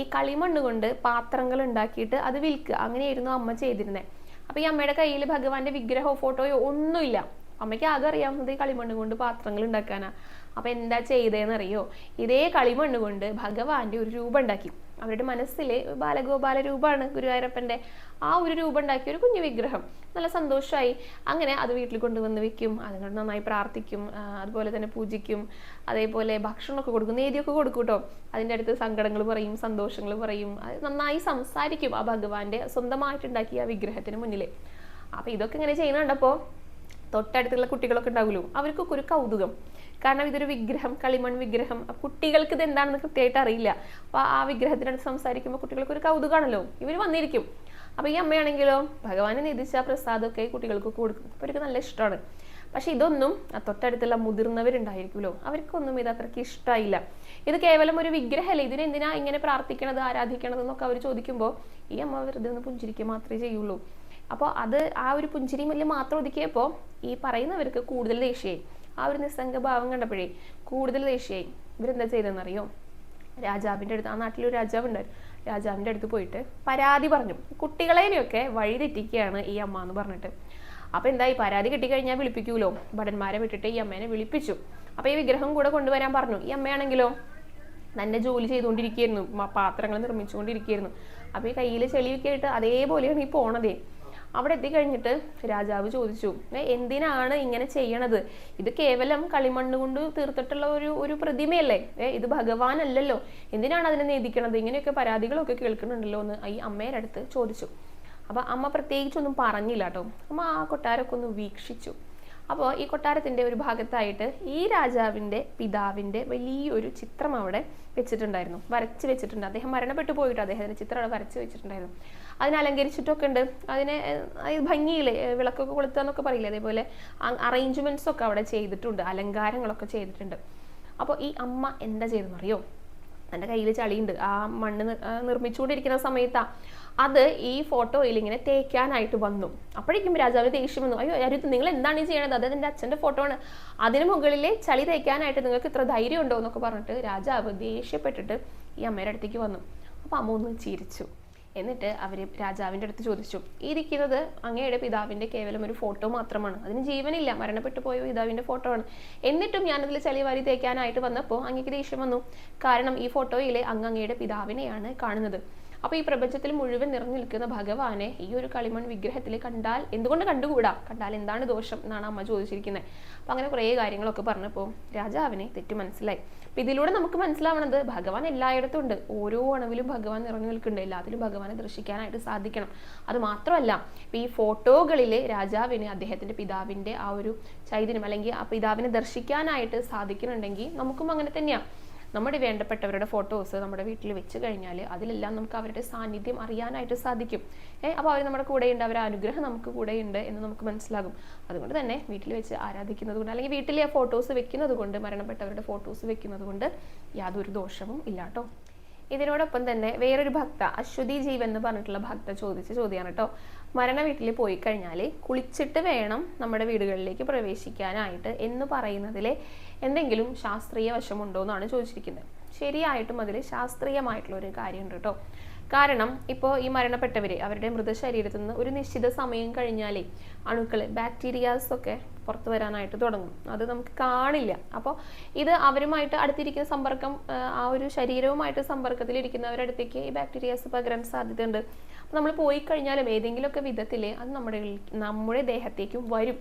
ഈ കളിമണ്ണ് കൊണ്ട് പാത്രങ്ങൾ ഉണ്ടാക്കിയിട്ട് അത് വിൽക്കുക. അങ്ങനെയായിരുന്നു അമ്മ ചെയ്തിരുന്നത് അപ്പോൾ ഈ അമ്മയുടെ കയ്യിൽ ഭഗവാന്റെ വിഗ്രഹമോ ഫോട്ടോയോ ഒന്നുമില്ല. അമ്മയ്ക്ക് ആകെ അറിയാവുന്നത് ഈ കളിമണ്ണ് കൊണ്ട് പാത്രങ്ങൾ ഉണ്ടാക്കാനാ. അപ്പൊ എന്താ ചെയ്തതെന്നറിയോ ഇതേ കളിമണ്ണ് കൊണ്ട് ഭഗവാന്റെ ഒരു രൂപം ഉണ്ടാക്കി. അവരുടെ മനസ്സിൽ ബാലഗോപാല രൂപമാണ് ഗുരുവായൂരപ്പന്റെ ആ ഒരു രൂപം ഉണ്ടാക്കിയ ഒരു കുഞ്ഞു വിഗ്രഹം. നല്ല സന്തോഷമായി അങ്ങനെ അത് വീട്ടിൽ കൊണ്ടുവന്ന് വെക്കും. അതിനോട് നന്നായി പ്രാർത്ഥിക്കും. അതുപോലെ തന്നെ പൂജിക്കും. അതേപോലെ ഭക്ഷണമൊക്കെ കൊടുക്കും. നേതിയൊക്കെ കൊടുക്കും കേട്ടോ. അതിന്റെ അടുത്ത് സങ്കടങ്ങൾ പറയും സന്തോഷങ്ങൾ പറയും. അത് നന്നായി സംസാരിക്കും ആ ഭഗവാന്റെ സ്വന്തമായിട്ടുണ്ടാക്കിയ ആ വിഗ്രഹത്തിന് മുന്നിൽ അപ്പൊ ഇതൊക്കെ ഇങ്ങനെ ചെയ്യുന്ന കണ്ടപ്പോ തൊട്ടടുത്തുള്ള കുട്ടികളൊക്കെ ഉണ്ടാവുമല്ലോ. അവർക്കൊക്കെ ഒരു കൗതുകം. കാരണം ഇതൊരു വിഗ്രഹം കളിമൺ വിഗ്രഹം. കുട്ടികൾക്ക് ഇത് എന്താണെന്ന് കൃത്യമായിട്ട് അറിയില്ല. അപ്പൊ ആ വിഗ്രഹത്തിനടുത്ത് സംസാരിക്കുമ്പോൾ കുട്ടികൾക്ക് ഒരു കൗതുകമാണല്ലോ ഇവർ വന്നിരിക്കും. അപ്പൊ ഈ അമ്മയാണെങ്കിലോ ഭഗവാനെ നിധിച്ച പ്രസാദമൊക്കെ കുട്ടികൾക്ക് കൊടുക്കും. അപ്പൊ അവർക്ക് നല്ല ഇഷ്ടമാണ്. പക്ഷെ ഇതൊന്നും ആ തൊട്ടടുത്തുള്ള മുതിർന്നവരുണ്ടായിരിക്കുമല്ലോ. അവർക്കൊന്നും ഇത് അത്രയ്ക്ക് ഇഷ്ടമായില്ല ഇത് കേവലം ഒരു വിഗ്രഹമല്ലേ? ഇതിനെന്തിനാ ഇങ്ങനെ പ്രാർത്ഥിക്കണത് ആരാധിക്കണത് എന്നൊക്കെ അവർ ചോദിക്കുമ്പോൾ ഈ അമ്മ വെറുതെ ഒന്ന് പുഞ്ചിരിക്കുക മാത്രമേ ചെയ്യുള്ളൂ. അപ്പോൾ അത് ആ ഒരു പുഞ്ചിരി മല്ല് മാത്രം ഒതുക്കിയപ്പോൾ ഈ പറയുന്നവർക്ക് കൂടുതൽ ദേഷ്യമായി ആ ഒരു നിസ്സംഗ ഭാവം കണ്ടപ്പോഴേ കൂടുതൽ ദേഷ്യമായി ഇവരെന്താ ചെയ്തതെന്നറിയോ? രാജാവിന്റെ അടുത്ത് ആ നാട്ടിലൊരു രാജാവ് ഉണ്ടായിരുന്നു രാജാവിന്റെ അടുത്ത് പോയിട്ട് പരാതി പറഞ്ഞു. കുട്ടികളെയൊക്കെ വഴി തെറ്റിക്കുകയാണ് ഈ അമ്മ എന്ന് പറഞ്ഞിട്ട്. അപ്പോൾ ഈ പരാതി കിട്ടിക്കഴിഞ്ഞാൽ വിളിപ്പിക്കൂലോ? ഭടന്മാരെ വിട്ടിട്ട് ഈ അമ്മേനെ വിളിപ്പിച്ചു. അപ്പോൾ ഈ വിഗ്രഹം കൂടെ കൊണ്ടുവരാൻ പറഞ്ഞു. ഈ അമ്മയാണെങ്കിലോ? തന്നെ ജോലി ചെയ്തുകൊണ്ടിരിക്കുകയായിരുന്നു. പാത്രങ്ങൾ നിർമ്മിച്ചുകൊണ്ടിരിക്കുകയായിരുന്നു. അപ്പോൾ ഈ കയ്യിൽ ചെളിയൊക്കെ ആയിട്ട് അതേപോലെയാണ് ഈ പോണതേ. അവിടെ എത്തിക്കഴിഞ്ഞിട്ട് രാജാവ് ചോദിച്ചു എന്തിനാണ് ഇങ്ങനെ ചെയ്യണത്? ഇത് കേവലം കളിമണ്ണ് കൊണ്ട് തീർത്തിട്ടുള്ള ഒരു ഒരു പ്രതിമയല്ലേ? ഏ ഇത് ഭഗവാൻ അല്ലല്ലോ എന്തിനാണ് അതിനെ നേദിക്കണത് ഇങ്ങനെയൊക്കെ പരാതികളൊക്കെ കേൾക്കുന്നുണ്ടല്ലോ എന്ന് ഈ അമ്മയുടെ അടുത്ത് ചോദിച്ചു. അപ്പൊ അമ്മ പ്രത്യേകിച്ചൊന്നും പറഞ്ഞില്ല കേട്ടോ. അമ്മ ആ കൊട്ടാരമൊക്കെ ഒന്ന് വീക്ഷിച്ചു. അപ്പോൾ ഈ കൊട്ടാരത്തിന്റെ ഒരു ഭാഗത്തായിട്ട് ഈ രാജാവിന്റെ പിതാവിന്റെ വലിയൊരു ചിത്രം അവിടെ വെച്ചിട്ടുണ്ടായിരുന്നു. വരച്ച് വെച്ചിട്ടുണ്ട്. അദ്ദേഹം മരണപ്പെട്ടു പോയിട്ട് അദ്ദേഹത്തിന്റെ ചിത്രം അവിടെ വരച്ച് വെച്ചിട്ടുണ്ടായിരുന്നു. അതിനെ അലങ്കരിച്ചിട്ടൊക്കെ ഉണ്ട് അതിനെ ഭംഗിയിൽ വിളക്കൊക്കെ കൊളുത്തുക എന്നൊക്കെ പറയില്ലേ അതേപോലെ അറേഞ്ച്മെന്റ്സ് ഒക്കെ അവിടെ ചെയ്തിട്ടുണ്ട് അലങ്കാരങ്ങളൊക്കെ ചെയ്തിട്ടുണ്ട്. അപ്പോൾ ഈ അമ്മ എന്താ ചെയ്തെന്നറിയോ എന്റെ കയ്യിൽ ചളിയുണ്ട്. ആ മണ്ണ് നിർമ്മിച്ചുകൊണ്ടിരിക്കുന്ന സമയത്താ അത് ഈ ഫോട്ടോയിൽ ഇങ്ങനെ തേക്കാനായിട്ട് വന്നു. അപ്പോഴേക്കും രാജാവിന് ദേഷ്യം വന്നു. അയ്യോ അരുത് നിങ്ങൾ എന്താണ് ഈ ചെയ്യണത്? അതായത് എന്റെ അച്ഛന്റെ ഫോട്ടോ ആണ്. അതിന് മുകളിൽ ചളി തേക്കാനായിട്ട് നിങ്ങൾക്ക് ഇത്ര ധൈര്യം ഉണ്ടോ എന്നൊക്കെ പറഞ്ഞിട്ട് രാജാവ് ദേഷ്യപ്പെട്ടിട്ട് ഈ അമ്മയുടെ അടുത്തേക്ക് വന്നു. അപ്പോൾ അമ്മ ഒന്ന് ചിരിച്ചു. എന്നിട്ട് അവർ രാജാവിന്റെ അടുത്ത് ചോദിച്ചു. ഈ ഇരിക്കുന്നത് അങ്ങയുടെ പിതാവിന്റെ കേവലം ഒരു ഫോട്ടോ മാത്രമാണ്. അതിന് ജീവനില്ല. മരണപ്പെട്ടു പോയ പിതാവിന്റെ ഫോട്ടോ ആണ്. എന്നിട്ടും ഞാനതിൽ ചളി വാരി തേക്കാനായിട്ട് വന്നപ്പോൾ അങ്ങേക്ക് ദേഷ്യം വന്നു. കാരണം ഈ ഫോട്ടോയിലെ അങ്ങ് അങ്ങയുടെ പിതാവിനെയാണ് കാണുന്നത്. അപ്പോൾ ഈ പ്രപഞ്ചത്തിൽ മുഴുവൻ നിറഞ്ഞു നിൽക്കുന്ന ഭഗവാനെ ഈ ഒരു കളിമൺ വിഗ്രഹത്തിൽ കണ്ടാൽ എന്തുകൊണ്ട് കണ്ടുകൂടാ? കണ്ടാൽ എന്താണ് ദോഷം എന്നാണ് അമ്മ ചോദിച്ചിരിക്കുന്നത് അപ്പം അങ്ങനെ കുറേ കാര്യങ്ങളൊക്കെ പറഞ്ഞപ്പോൾ രാജാവിനെ തെറ്റ് മനസ്സിലായി. അപ്പം ഇതിലൂടെ നമുക്ക് മനസ്സിലാവണത് ഭഗവാൻ എല്ലായിടത്തും ഉണ്ട്. ഓരോ അണവിലും ഭഗവാൻ നിറഞ്ഞു നിൽക്കുന്നുണ്ട്. എല്ലാത്തിലും ഭഗവാനെ ദർശിക്കാനായിട്ട് സാധിക്കണം. അത് മാത്രമല്ല ഈ ഫോട്ടോകളിൽ രാജാവിന് അദ്ദേഹത്തിന്റെ പിതാവിന്റെ ആ ഒരു ചൈതന്യം അല്ലെങ്കിൽ ആ പിതാവിനെ ദർശിക്കാനായിട്ട് സാധിക്കുന്നുണ്ടെങ്കിൽ നമുക്കും അങ്ങനെ തന്നെയാണ് നമ്മുടെ വേണ്ടപ്പെട്ടവരുടെ ഫോട്ടോസ് നമ്മുടെ വീട്ടിൽ വെച്ച് കഴിഞ്ഞാൽ അതിലെല്ലാം നമുക്ക് അവരുടെ സാന്നിധ്യം അറിയാനായിട്ട് സാധിക്കും. ഏ അപ്പോൾ അവർ നമ്മുടെ കൂടെയുണ്ട് അവരുടെ അനുഗ്രഹം നമുക്ക് കൂടെയുണ്ട് എന്ന് നമുക്ക് മനസ്സിലാകും. അതുകൊണ്ട് തന്നെ വീട്ടിൽ വെച്ച് ആരാധിക്കുന്നത് കൊണ്ട് അല്ലെങ്കിൽ വീട്ടിലെ ഫോട്ടോസ് വെക്കുന്നത് കൊണ്ട് മരണപ്പെട്ടവരുടെ ഫോട്ടോസ് വെക്കുന്നത് കൊണ്ട് യാതൊരു ദോഷവും ഇല്ല കേട്ടോ ഇതിനോടൊപ്പം തന്നെ വേറൊരു ഭക്ത അശ്വതി ജീവൻ എന്ന് പറഞ്ഞിട്ടുള്ള ഭക്ത ചോദിച്ച ചോദ്യമാണ് കേട്ടോ. മരണ വീട്ടിൽ പോയി കഴിഞ്ഞാൽ കുളിച്ചിട്ട് വേണം നമ്മുടെ വീടുകളിലേക്ക് പ്രവേശിക്കാനായിട്ട് എന്ന് പറയുന്നതിലെ എന്തെങ്കിലും ശാസ്ത്രീയ വശമുണ്ടോ എന്നാണ് ചോദിച്ചിരിക്കുന്നത്. ശരിയായിട്ടും അതിൽ ശാസ്ത്രീയമായിട്ടുള്ള ഒരു കാര്യമുണ്ട് കേട്ടോ. കാരണം ഇപ്പോൾ ഈ മരണപ്പെട്ടവർ അവരുടെ മൃതശരീരത്തിൽ നിന്ന് ഒരു നിശ്ചിത സമയം കഴിഞ്ഞാലേ അണുക്കൾ ബാക്ടീരിയാസ് ഒക്കെ പുറത്തു വരാനായിട്ട് തുടങ്ങും. അത് നമുക്ക് കാണില്ല. അപ്പോൾ ഇത് അവരുമായിട്ട് അടുത്തിരിക്കുന്ന സമ്പർക്കം ആ, ഒരു ശരീരവുമായിട്ട് സമ്പർക്കത്തിലിരിക്കുന്നവരടുത്തേക്ക് ഈ ബാക്ടീരിയാസ് പകരാൻ സാധ്യതയുണ്ട്. അപ്പോൾ നമ്മൾ പോയി കഴിഞ്ഞാലും ഏതെങ്കിലുമൊക്കെ വിധത്തിൽ അത് നമ്മുടെ നമ്മുടെ ദേഹത്തേക്കും വരും.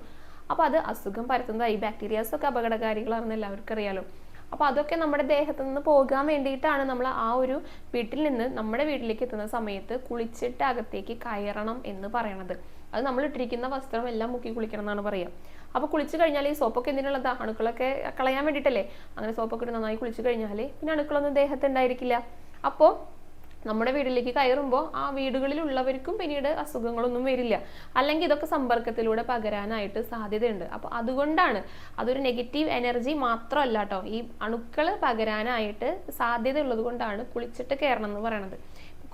അപ്പോൾ അത് അസുഖം പരത്തുന്നതായി ബാക്ടീരിയാസ് ഒക്കെ അപകടകാരികളാണെന്ന് എല്ലാവർക്കും അറിയാലോ. അപ്പോൾ അതൊക്കെ നമ്മുടെ ദേഹത്ത് നിന്ന് പോകാൻ വേണ്ടിയിട്ടാണ് നമ്മൾ ആ ഒരു വീട്ടിൽ നിന്ന് നമ്മുടെ വീട്ടിലേക്ക് എത്തുന്ന സമയത്ത് കുളിച്ചിട്ട് അകത്തേക്ക് കയറണം എന്ന് പറയണത്. അത് നമ്മൾ ഇട്ടിരിക്കുന്ന വസ്ത്രം എല്ലാം മുക്കി കുളിക്കണം എന്നാണ് പറയുക അപ്പോൾ കുളിച്ചു കഴിഞ്ഞാൽ ഈ സോപ്പൊക്കെ എന്തിനുള്ളതാ അണുക്കളൊക്കെ കളയാൻ വേണ്ടിയിട്ടല്ലേ? അങ്ങനെ സോപ്പൊക്കെ ഇട്ട് നന്നായി കുളിച്ചു കഴിഞ്ഞാൽ പിന്നെ അണുക്കളൊന്നും ദേഹത്ത് ഉണ്ടായിരിക്കില്ല. അപ്പോൾ നമ്മുടെ വീട്ടിലേക്ക് കയറുമ്പോൾ ആ വീടുകളിലുള്ളവർക്കും പിന്നീട് അസുഖങ്ങളൊന്നും വരില്ല. അല്ലെങ്കിൽ ഇതൊക്കെ സമ്പർക്കത്തിലൂടെ പകരാനായിട്ട് സാധ്യതയുണ്ട്. അപ്പോൾ അതുകൊണ്ടാണ് അതൊരു നെഗറ്റീവ് എനർജി മാത്രമല്ല കേട്ടോ ഈ അണുക്കൾ പകരാനായിട്ട് സാധ്യത ഉള്ളത് കൊണ്ടാണ് കുളിച്ചിട്ട് കയറണം എന്ന് പറയണത്.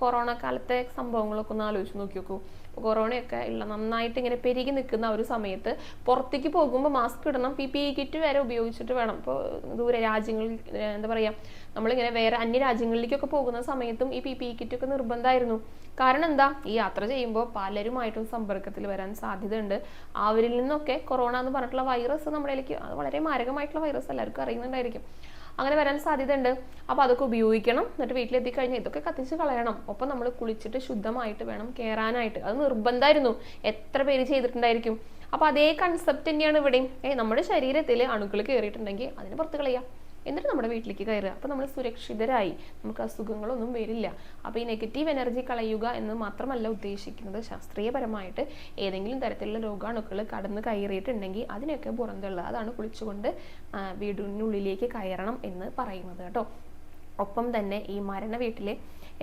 കൊറോണ കാലത്തെ സംഭവങ്ങളൊക്കെ ഒന്ന് ആലോചിച്ച് നോക്കി നോക്കൂ ഇപ്പോൾ കൊറോണയൊക്കെ ഉള്ള നന്നായിട്ട് ഇങ്ങനെ പെരുകി നിൽക്കുന്ന ഒരു സമയത്ത് പുറത്തേക്ക് പോകുമ്പോൾ മാസ്ക് ഇടണം പി പി ഇ കിറ്റ് വരെ ഉപയോഗിച്ചിട്ട് വേണം. ഇപ്പോൾ ദൂരെ രാജ്യങ്ങളിൽ എന്താ പറയുക നമ്മളിങ്ങനെ വേറെ അന്യ രാജ്യങ്ങളിലേക്കൊക്കെ പോകുന്ന സമയത്തും ഈ പി പി ഇ കിറ്റ് ഒക്കെ നിർബന്ധമായിരുന്നു. കാരണം എന്താ? ഈ യാത്ര ചെയ്യുമ്പോൾ പലരുമായിട്ടും സമ്പർക്കത്തിൽ വരാൻ സാധ്യതയുണ്ട്. അവരിൽ നിന്നൊക്കെ കൊറോണ എന്ന് പറഞ്ഞിട്ടുള്ള വൈറസ് നമ്മളിലേക്ക് അത് വളരെ മാരകമായിട്ടുള്ള വൈറസ് എല്ലാവർക്കും അറിയുന്നുണ്ടായിരിക്കും. അങ്ങനെ വരാൻ സാധ്യതയുണ്ട്. അപ്പോൾ അതൊക്കെ ഉപയോഗിക്കണം. എന്നിട്ട് വീട്ടിലെത്തി കഴിഞ്ഞാൽ ഇതൊക്കെ കത്തിച്ച് കളയണം. ഒപ്പം നമ്മൾ കുളിച്ചിട്ട് ശുദ്ധമായിട്ട് വേണം കയറാനായിട്ട് അത് നിർബന്ധമായിരുന്നു എത്ര പേര് ചെയ്തിട്ടുണ്ടായിരിക്കും? അപ്പോൾ അതേ കൺസെപ്റ്റ് തന്നെയാണ് ഇവിടെയും. ഏ നമ്മുടെ ശരീരത്തിൽ അണുക്കൾ കയറിയിട്ടുണ്ടെങ്കിൽ അതിന് പുറത്ത് കളയാം. എന്നിട്ട് നമ്മുടെ വീട്ടിലേക്ക് കയറുക. അപ്പോൾ നമ്മൾ സുരക്ഷിതരായി. നമുക്ക് അസുഖങ്ങളൊന്നും വരില്ല. അപ്പോൾ ഈ നെഗറ്റീവ് എനർജി കളയുക എന്ന് മാത്രമല്ല ഉദ്ദേശിക്കുന്നത്. ശാസ്ത്രീയപരമായിട്ട് ഏതെങ്കിലും തരത്തിലുള്ള രോഗാണുക്കൾ കടന്ന് കയറിയിട്ടുണ്ടെങ്കിൽ അതിനൊക്കെ പുറന്തള്ളുക. അതാണ് കുളിച്ചുകൊണ്ട് വീടിനുള്ളിലേക്ക് കയറണം എന്ന് പറയുന്നത് കേട്ടോ. ഒപ്പം തന്നെ ഈ മരണ വീട്ടിൽ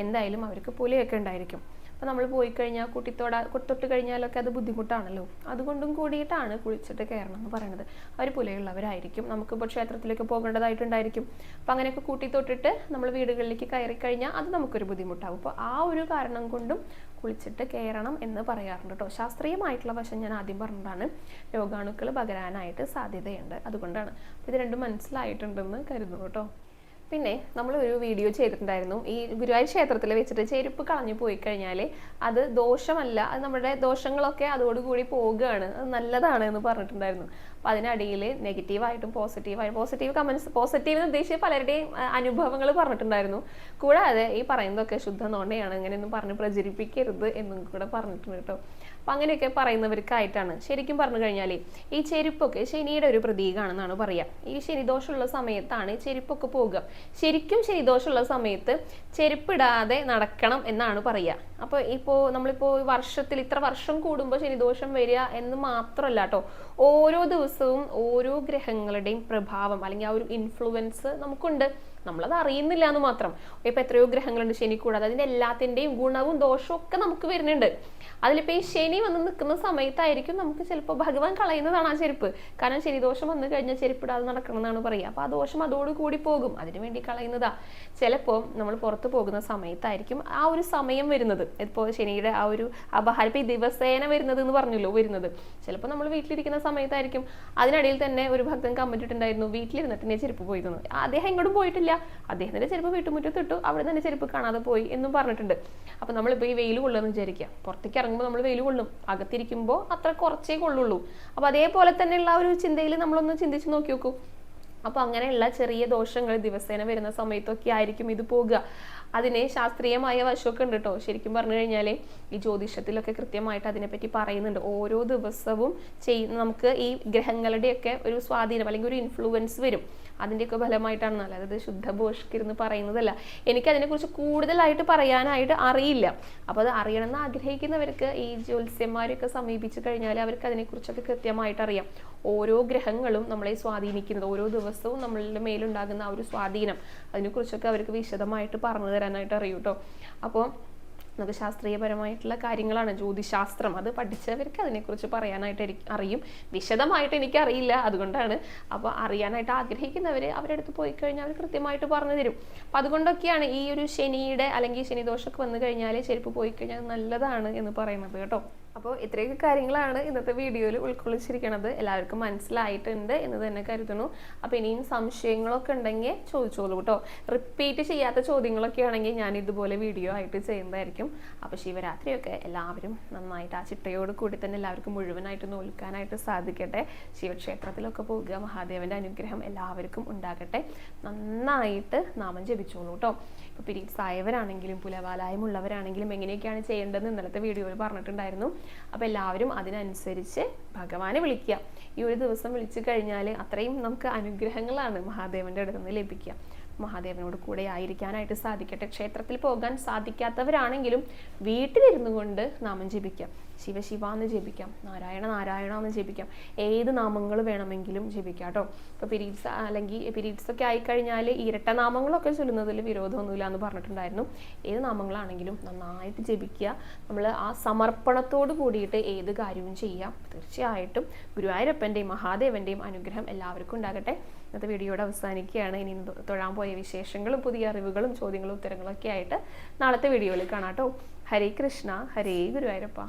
എന്തായാലും അവർക്ക് പുലിയൊക്കെ ഉണ്ടായിരിക്കും. അപ്പോൾ നമ്മൾ പോയി കഴിഞ്ഞാൽ കുട്ടിത്തോട തൊട്ട് കഴിഞ്ഞാലൊക്കെ അത് ബുദ്ധിമുട്ടാണല്ലോ. അതുകൊണ്ടും കൂടിയിട്ടാണ് കുളിച്ചിട്ട് കയറണം എന്ന് പറയുന്നത് അവർ പുലയുള്ളവരായിരിക്കും. നമുക്കിപ്പോൾ ക്ഷേത്രത്തിലേക്ക് പോകേണ്ടതായിട്ടുണ്ടായിരിക്കും. അപ്പോൾ അങ്ങനെയൊക്കെ കൂട്ടി തൊട്ടിട്ട് നമ്മൾ വീടുകളിലേക്ക് കയറി കഴിഞ്ഞാൽ അത് നമുക്കൊരു ബുദ്ധിമുട്ടാകും അപ്പോൾ ആ ഒരു കാരണം കൊണ്ടും കുളിച്ചിട്ട് കയറണം എന്ന് പറയാറുണ്ട് കേട്ടോ ശാസ്ത്രീയമായിട്ടുള്ള വശം ഞാൻ ആദ്യം പറഞ്ഞതാണ്. രോഗാണുക്കൾ പകരാനായിട്ട് സാധ്യതയുണ്ട്. അതുകൊണ്ടാണ്. ഇത് രണ്ടും മനസ്സിലായിട്ടുണ്ടെന്ന് കരുതുന്നു കേട്ടോ പിന്നെ നമ്മൾ ഒരു വീഡിയോ ചെയ്തിട്ടുണ്ടായിരുന്നു. ഈ ഗുരുവായൂർ ക്ഷേത്രത്തിൽ വെച്ചിട്ട് ചെരുപ്പ് കളഞ്ഞു പോയി കഴിഞ്ഞാൽ അത് ദോഷമല്ല അത് നമ്മുടെ ദോഷങ്ങളൊക്കെ അതോടുകൂടി പോവുകയാണ് അത് നല്ലതാണ് എന്ന് പറഞ്ഞിട്ടുണ്ടായിരുന്നു. അപ്പോൾ അതിനടിയിൽ നെഗറ്റീവായിട്ടും പോസിറ്റീവായിട്ടും പോസിറ്റീവ് കമൻസ് പോസിറ്റീവ് എന്ന് ഉദ്ദേശിച്ച് പലരുടെയും അനുഭവങ്ങൾ പറഞ്ഞിട്ടുണ്ടായിരുന്നു. കൂടാതെ ഈ പറയുന്നതൊക്കെ ശുദ്ധ നോണയാണ് അങ്ങനെയൊന്നും പറഞ്ഞ് പ്രചരിപ്പിക്കരുത് എന്നും കൂടെ പറഞ്ഞിട്ടുണ്ട് കേട്ടോ. അപ്പം അങ്ങനെയൊക്കെ പറയുന്നവർക്കായിട്ടാണ്. ശരിക്കും പറഞ്ഞു കഴിഞ്ഞാൽ ഈ ചെരുപ്പൊക്കെ ശനിയുടെ ഒരു പ്രതീകമാണെന്നാണ് പറയുക ഈ ശനിദോഷമുള്ള സമയത്താണ് ചെരുപ്പൊക്കെ പോകുക ശരിക്കും ശനിദോഷമുള്ള സമയത്ത് ചെരുപ്പിടാതെ നടക്കണം എന്നാണ് പറയുക അപ്പോൾ ഇപ്പോൾ നമ്മളിപ്പോൾ വർഷത്തിൽ ഇത്ര വർഷം കൂടുമ്പോൾ ശനിദോഷം വരിക എന്ന് മാത്രമല്ല കേട്ടോ ഓരോ ദിവസവും ഓരോ ഗ്രഹങ്ങളുടെയും പ്രഭാവം അല്ലെങ്കിൽ ആ ഒരു ഇൻഫ്ലുവൻസ് നമുക്കുണ്ട്. നമ്മളത് അറിയുന്നില്ല എന്ന് മാത്രം. ഇപ്പൊ എത്രയോ ഗ്രഹങ്ങളുണ്ട് ശനി കൂടാതെ. അതിന്റെ എല്ലാത്തിന്റെയും ഗുണവും ദോഷവും ഒക്കെ നമുക്ക് വരുന്നുണ്ട്. അതിലിപ്പോ ഈ ശനി വന്ന് നിൽക്കുന്ന സമയത്തായിരിക്കും നമുക്ക് ചിലപ്പോൾ ഭഗവാൻ കളയുന്നതാണ് ആ ചെരുപ്പ്. കാരണം ശനി ദോഷം വന്നു കഴിഞ്ഞാൽ ചെരുപ്പിടാതെ നടക്കണം എന്നാണ് പറയുക. അപ്പൊ ആ ദോഷം അതോട് കൂടി പോകും. അതിനു വേണ്ടി കളയുന്നതാ. ചിലപ്പോ നമ്മൾ പുറത്തു പോകുന്ന സമയത്തായിരിക്കും ആ ഒരു സമയം വരുന്നത്. ഇപ്പോൾ ശനിയുടെ ആ ഒരു അപഹാരം ഈ ദിവസേന വരുന്നത് എന്ന് പറഞ്ഞല്ലോ വരുന്നത്. ചിലപ്പോൾ നമ്മൾ വീട്ടിലിരിക്കുന്ന സമയത്തായിരിക്കും. അതിനിടയിൽ തന്നെ ഒരു ഭക്തൻ കമന്റ് ഇട്ടുണ്ടായിരുന്നു വീട്ടിലിരുന്നിട്ട് ചെരുപ്പ് പോയിരുന്നു അദ്ദേഹം എങ്ങോട്ടും പോയിട്ടില്ല. അദ്ദേഹത്തിന്റെ ചെരുപ്പ് വീട്ടുമുറ്റത്ത് ഇട്ടു അവിടെ തന്നെ ചെരുപ്പ് കാണാതെ പോയി എന്നും പറഞ്ഞിട്ടുണ്ട്. അപ്പൊ നമ്മളിപ്പോ ഈ വെയിൽ കൊള്ളുമെന്ന് വിചാരിക്കുക. പുറത്തേക്ക് ഇറങ്ങുമ്പോൾ നമ്മൾ വെയിൽ കൊള്ളും. അകത്തിരിക്കുമ്പോൾ അത്ര കുറച്ചേ കൊള്ളുള്ളൂ. അപ്പൊ അതേപോലെ തന്നെയുള്ള ഒരു ചിന്തയിൽ നമ്മളൊന്ന് ചിന്തിച്ച് നോക്കി നോക്കൂ. അപ്പോൾ അങ്ങനെയുള്ള ചെറിയ ദോഷങ്ങൾ ദിവസേന വരുന്ന സമയത്തൊക്കെ ആയിരിക്കും ഇത് പോകുക. അതിനെ ശാസ്ത്രീയമായ വശമൊക്കെ ഉണ്ട് കേട്ടോ ശരിക്കും പറഞ്ഞു കഴിഞ്ഞാൽ ഈ ജ്യോതിഷത്തിലൊക്കെ കൃത്യമായിട്ട് അതിനെപ്പറ്റി പറയുന്നുണ്ട്. ഓരോ ദിവസവും ചെയ്യുന്ന നമുക്ക് ഈ ഗ്രഹങ്ങളുടെയൊക്കെ ഒരു സ്വാധീനം അല്ലെങ്കിൽ ഒരു ഇൻഫ്ലുവൻസ് വരും. അതിന്റെയൊക്കെ ഫലമായിട്ടാണ് നല്ലത്. അത് ശുദ്ധ ഭോഷ്കിരുന്ന് പറയുന്നതല്ല. എനിക്ക് അതിനെക്കുറിച്ച് കൂടുതലായിട്ട് പറയാനായിട്ട് അറിയില്ല. അപ്പോൾ അത് അറിയണമെന്ന് ആഗ്രഹിക്കുന്നവർക്ക് ഈ ജ്യോത്സ്യന്മാരെയൊക്കെ സമീപിച്ചു കഴിഞ്ഞാൽ അവർക്ക് അതിനെക്കുറിച്ചൊക്കെ കൃത്യമായിട്ട് അറിയാം. ഓരോ ഗ്രഹങ്ങളും നമ്മളെ സ്വാധീനിക്കുന്നത് ഓരോ ദിവസവും നമ്മളുടെ മേലുണ്ടാകുന്ന ആ ഒരു സ്വാധീനം അതിനെക്കുറിച്ചൊക്കെ അവർക്ക് വിശദമായിട്ട് പറഞ്ഞു തരാനായിട്ട് അറിയൂ കേട്ടോ അപ്പോൾ നമുക്ക് ശാസ്ത്രീയപരമായിട്ടുള്ള കാര്യങ്ങളാണ്. ജ്യോതിശാസ്ത്രം അത് പഠിച്ചവർക്ക് അതിനെക്കുറിച്ച് പറയാനായിട്ട് അറിയും. വിശദമായിട്ട് എനിക്ക് അറിയില്ല അതുകൊണ്ടാണ്. അപ്പോൾ അറിയാനായിട്ട് ആഗ്രഹിക്കുന്നവർ അവരുടെ അടുത്ത് പോയി കഴിഞ്ഞാൽ അവർ കൃത്യമായിട്ട് പറഞ്ഞു തരും. അപ്പം അതുകൊണ്ടൊക്കെയാണ് ഈ ഒരു ശനിയുടെ അല്ലെങ്കിൽ ശനിദോഷമൊക്കെ വന്നു കഴിഞ്ഞാൽ ചെരുപ്പ് പോയി കഴിഞ്ഞാൽ നല്ലതാണ് എന്ന് പറയുന്നത് കേട്ടോ. അപ്പോൾ ഇത്രയൊക്കെ കാര്യങ്ങളാണ് ഇന്നത്തെ വീഡിയോയിൽ ഉൾക്കൊള്ളിച്ചിരിക്കുന്നത് എല്ലാവർക്കും മനസ്സിലായിട്ടുണ്ട് എന്ന് തന്നെ കരുതുന്നു. അപ്പോൾ ഇനിയും സംശയങ്ങളൊക്കെ ഉണ്ടെങ്കിൽ ചോദിച്ചോളൂ കേട്ടോ. റിപ്പീറ്റ് ചെയ്യാത്ത ചോദ്യങ്ങളൊക്കെ ആണെങ്കിൽ ഞാൻ ഇതുപോലെ വീഡിയോ ആയിട്ട് ചെയ്യുന്നതായിരിക്കും. അപ്പോൾ ശിവരാത്രിയൊക്കെ എല്ലാവരും നന്നായിട്ട് ആ ചിട്ടയോട് കൂടി തന്നെ എല്ലാവർക്കും മുഴുവനായിട്ട് നോൽക്കാനായിട്ട് സാധിക്കട്ടെ. ശിവക്ഷേത്രത്തിലൊക്കെ പോകുക മഹാദേവന്റെ അനുഗ്രഹം എല്ലാവർക്കും ഉണ്ടാകട്ടെ. നന്നായിട്ട് നാമം ജപിച്ചോളൂ കേട്ടോ. ഇപ്പോൾ പീരീഡ്സ് ആയവരാണെങ്കിലും പുലവാലായമുള്ളവരാണെങ്കിലും എങ്ങനെയൊക്കെയാണ് ചെയ്യേണ്ടതെന്ന് ഇന്നലത്തെ വീഡിയോയിൽ പറഞ്ഞിട്ടുണ്ടായിരുന്നു. അപ്പോൾ എല്ലാവരും അതിനനുസരിച്ച് ഭഗവാനെ വിളിക്കുക. ഈ ഒരു ദിവസം വിളിച്ചു കഴിഞ്ഞാൽ അത്രയും നമുക്ക് അനുഗ്രഹങ്ങളാണ് മഹാദേവന്റെ അടുത്ത് നിന്ന് ലഭിക്കുക. മഹാദേവനോട് കൂടെ ആയിരിക്കാനായിട്ട് സാധിക്കട്ടെ. ക്ഷേത്രത്തിൽ പോകാൻ സാധിക്കാത്തവരാണെങ്കിലും വീട്ടിലിരുന്നു കൊണ്ട് നാമം ജപിക്കാം ശിവ ശിവ എന്ന് ജപിക്കാം. നാരായണ നാരായണ എന്ന് ജപിക്കാം. ഏത് നാമങ്ങൾ വേണമെങ്കിലും ജപിക്കാം കേട്ടോ ഇപ്പോൾ പിരീഡ്സ് അല്ലെങ്കിൽ പിരീഡ്സ് ഒക്കെ ആയിക്കഴിഞ്ഞാൽ ഇരട്ട നാമങ്ങളൊക്കെ ചൊല്ലുന്നതിൽ വിരോധമൊന്നുമില്ല എന്ന് പറഞ്ഞിട്ടുണ്ടായിരുന്നു. ഏത് നാമങ്ങളാണെങ്കിലും നന്നായിട്ട് ജപിക്കുക. നമ്മൾ ആ സമർപ്പണത്തോട് കൂടിയിട്ട് ഏത് കാര്യവും ചെയ്യാം. തീർച്ചയായിട്ടും ഗുരുവായൂരപ്പന്റെയും മഹാദേവന്റെയും അനുഗ്രഹം എല്ലാവർക്കും ഉണ്ടാകട്ടെ. ഇന്നത്തെ വീഡിയോയുടെ അവസാനിക്കുകയാണ്. ഇനി തൊഴാൻ പോയ വിശേഷങ്ങളും പുതിയ അറിവുകളും ചോദ്യങ്ങളും ഉത്തരങ്ങളും ഒക്കെ ആയിട്ട് നാളത്തെ വീഡിയോയിൽ കാണാം കേട്ടോ ഹരേ കൃഷ്ണ ഹരേ ഗുരുവായൂരപ്പ.